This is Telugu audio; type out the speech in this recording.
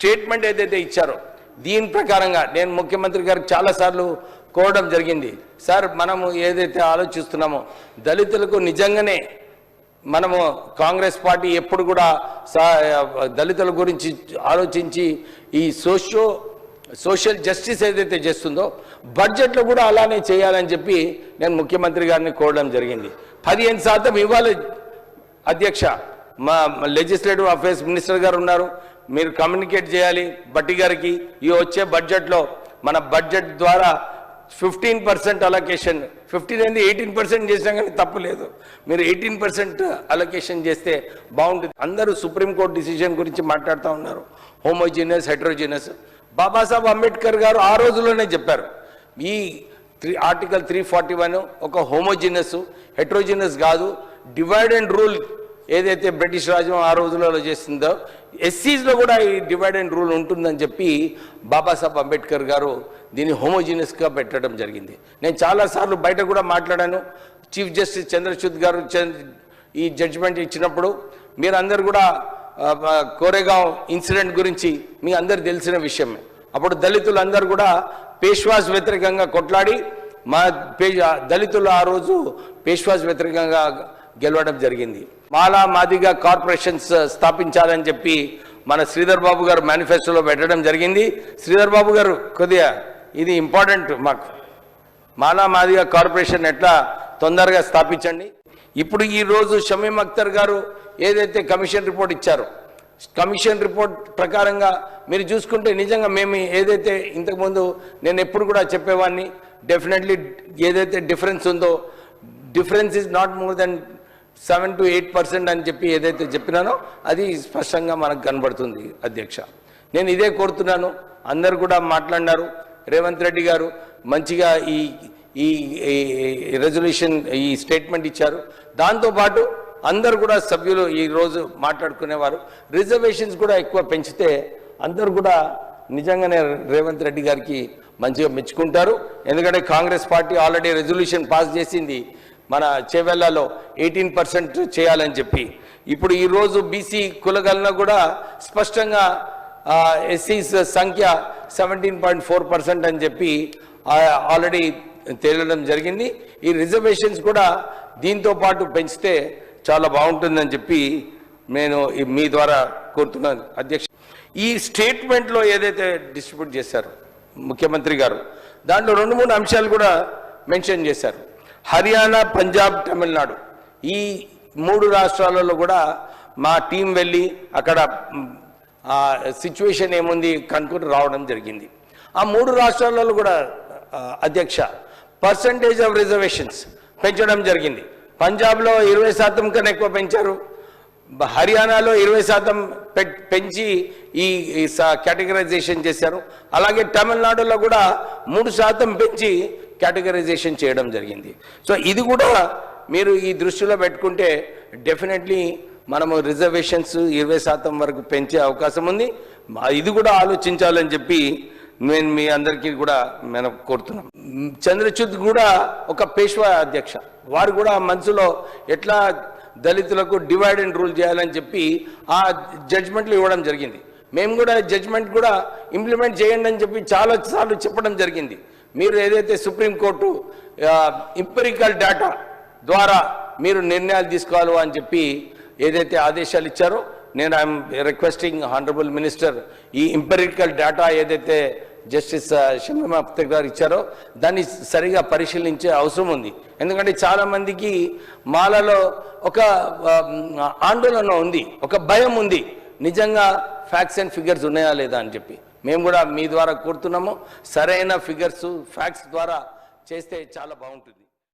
స్టేట్మెంట్ ఏదైతే ఇచ్చారో దీని ప్రకారంగా నేను ముఖ్యమంత్రి గారికి చాలాసార్లు కోరడం జరిగింది. సార్ మనము ఏదైతే ఆలోచిస్తున్నామో దళితులకు నిజంగానే మనము కాంగ్రెస్ పార్టీ ఎప్పుడు కూడా దళితుల గురించి ఆలోచించి ఈ సోషో సోషల్ జస్టిస్ ఏదైతే చేస్తుందో బడ్జెట్లో కూడా అలానే చేయాలని చెప్పి నేను ముఖ్యమంత్రి గారిని కోరడం జరిగింది. పదిహేను శాతం ఇవ్వాలి అధ్యక్ష. మా లెజిస్లేటివ్ అఫేర్స్ మినిస్టర్ గారు ఉన్నారు. మీరు కమ్యూనికేట్ చేయాలి బట్టి గారికి. ఈ వచ్చే బడ్జెట్లో మన బడ్జెట్ ద్వారా ఫిఫ్టీన్ పర్సెంట్ అలొకేషన్ ఫిఫ్టీన్ అనేది ఎయిటీన్ పర్సెంట్ చేసినా కానీ తప్పు లేదు. మీరు ఎయిటీన్ పర్సెంట్ అలొకేషన్ చేస్తే బాగుంటుంది. అందరూ సుప్రీంకోర్టు డిసిజన్ గురించి మాట్లాడుతూ ఉన్నారు. హోమోజీనియస్ హెట్రోజీనియస్ బాబాసాహెబ్ అంబేద్కర్ గారు ఆ రోజుల్లోనే చెప్పారు. ఈ three article three forty one ఒక హోమోజీనియస్ హెట్రోజినస్ కాదు. డివైడ్ అండ్ రూల్ ఏదైతే బ్రిటిష్ రాజ్యం ఆ రోజులలో చేసిందో ఎస్సీస్లో కూడా ఈ డివైడ్ అండ్ రూల్ ఉంటుందని చెప్పి బాబాసాహెబ్ అంబేద్కర్ గారు దీన్ని హోమోజీనియస్గా పెట్టడం జరిగింది. నేను చాలాసార్లు బయట కూడా మాట్లాడాను. చీఫ్ జస్టిస్ చంద్రచూద్ గారు ఈ జడ్జిమెంట్ ఇచ్చినప్పుడు మీరందరూ కూడా కోరేగాం కోరేగావ్ ఇన్సిడెంట్ గురించి మీ అందరు తెలిసిన విషయమే అప్పుడు దళితులందరూ కూడా పేష్వాస్ వ్యతిరేకంగా కొట్లాడి మా పే దళితులు ఆ రోజు పేష్వాస్ వ్యతిరేకంగా గెలవడం జరిగింది. మాలా మాదిగా కార్పొరేషన్స్ uh, స్థాపించాలని చెప్పి మన శ్రీధర్ బాబు గారు మేనిఫెస్టోలో పెట్టడం జరిగింది. శ్రీధర్ బాబు గారు కొద్దిగా ఇది ఇంపార్టెంట్ మాకు. మాలా మాదిగా కార్పొరేషన్ ఎట్లా తొందరగా స్థాపించండి. ఇప్పుడు ఈరోజు షమీం అఖ్తర్ గారు ఏదైతే కమిషన్ రిపోర్ట్ ఇచ్చారో కమిషన్ రిపోర్ట్ ప్రకారంగా మీరు చూసుకుంటే నిజంగా మేము ఏదైతే ఇంతకుముందు నేను ఎప్పుడు కూడా చెప్పేవాడిని డెఫినెట్లీ ఏదైతే డిఫరెన్స్ ఉందో difference is not more than seven to eight percent అని చెప్పి ఏదైతే చెప్పినానో అది స్పష్టంగా మనకు కనబడుతుంది అధ్యక్ష. నేను ఇదే కోరుతున్నాను. అందరు కూడా మాట్లాడినారు. రేవంత్ రెడ్డి గారు మంచిగా ఈ ఈ రెజల్యూషన్ ఈ స్టేట్మెంట్ ఇచ్చారు. దాంతోపాటు అందరు కూడా సభ్యులు ఈ రోజు మాట్లాడుకునేవారు. రిజర్వేషన్స్ కూడా ఎక్కువ పెంచితే అందరు కూడా నిజంగానే రేవంత్ రెడ్డి గారికి మంచిగా మెచ్చుకుంటారు. ఎందుకంటే Congress party already resolution pass చేసింది. మన చేవెళ్ళలో ఎయిటీన్ పర్సెంట్ చేయాలని చెప్పి. ఇప్పుడు ఈరోజు బీసీ కులగలన కూడా స్పష్టంగా ఎస్సీస్ సంఖ్య సెవెంటీన్ పాయింట్ ఫోర్ పర్సెంట్ అని చెప్పి ఆల్రెడీ తేలడం జరిగింది. ఈ రిజర్వేషన్స్ కూడా దీంతో పాటు పెంచితే చాలా బాగుంటుందని చెప్పి నేను మీ ద్వారా కోరుతున్నాను. అధ్యక్ష ఈ స్టేట్మెంట్లో ఏదైతే డిస్ట్రిబ్యూట్ చేశారు ముఖ్యమంత్రి గారు దాంట్లో రెండు మూడు అంశాలు కూడా మెన్షన్ చేశారు. హర్యానా పంజాబ్ తమిళనాడు ఈ మూడు రాష్ట్రాలలో కూడా మా టీం వెళ్ళి అక్కడ ఆ సిచ్యువేషన్ ఏముంది కనుక్కొని రావడం జరిగింది. ఆ మూడు రాష్ట్రాలలో కూడా అధ్యక్ష పర్సంటేజ్ ఆఫ్ రిజర్వేషన్స్ పెంచడం జరిగింది. పంజాబ్లో ఇరవై శాతం కన్నా ఎక్కువ పెంచారు. హర్యానాలో ఇరవై శాతం పె- పెంచి ఈ కేటగరైజేషన్ చేశారు. అలాగే తమిళనాడులో కూడా మూడు శాతం పెంచి కేటగరైజేషన్ చేయడం జరిగింది. సో ఇది కూడా మీరు ఈ దృష్టిలో పెట్టుకుంటే డెఫినెట్లీ మనము రిజర్వేషన్స్ ఇరవై శాతం వరకు పెంచే అవకాశం ఉంది. ఇది కూడా ఆలోచించాలని చెప్పి నేను మీ అందరికీ కూడా మనం కోరుతున్నాం. మ్, కూడా ఒక పేష్వా అధ్యక్ష. వారు కూడా మనసులో ఎట్లా దళితులకు డివైడ్ అండ్ రూల్ చేయాలని చెప్పి ఆ జడ్జ్మెంట్లు ఇవ్వడం జరిగింది. మేము కూడా జడ్జ్మెంట్ కూడా ఇంప్లిమెంట్ చేయండి అని చెప్పి చాలా సార్లు చెప్పడం జరిగింది. మీరు ఏదైతే సుప్రీంకోర్టు ఇంపెరికల్ డేటా ద్వారా మీరు నిర్ణయాలు తీసుకోవాలి అని చెప్పి ఏదైతే ఆదేశాలు ఇచ్చారో నేను ఐఎమ్ రిక్వెస్టింగ్ హానరబుల్ మినిస్టర్ ఈ ఇంపెరికల్ డేటా ఏదైతే జస్టిస్ షమీమ్ అఖ్తర్ గారు ఇచ్చారో దాన్ని సరిగా పరిశీలించే అవసరం ఉంది. ఎందుకంటే చాలామందికి మాలలో ఒక ఆందోళన ఉంది ఒక భయం ఉంది. నిజంగా ఫ్యాక్ట్స్ అండ్ ఫిగర్స్ ఉన్నాయా లేదా అని చెప్పి. మేము కూడా మీ ద్వారా కోరుతున్నాము. సరైన ఫిగర్స్ ఫ్యాక్ట్స్ ద్వారా చేస్తే చాలా బాగుంటుంది.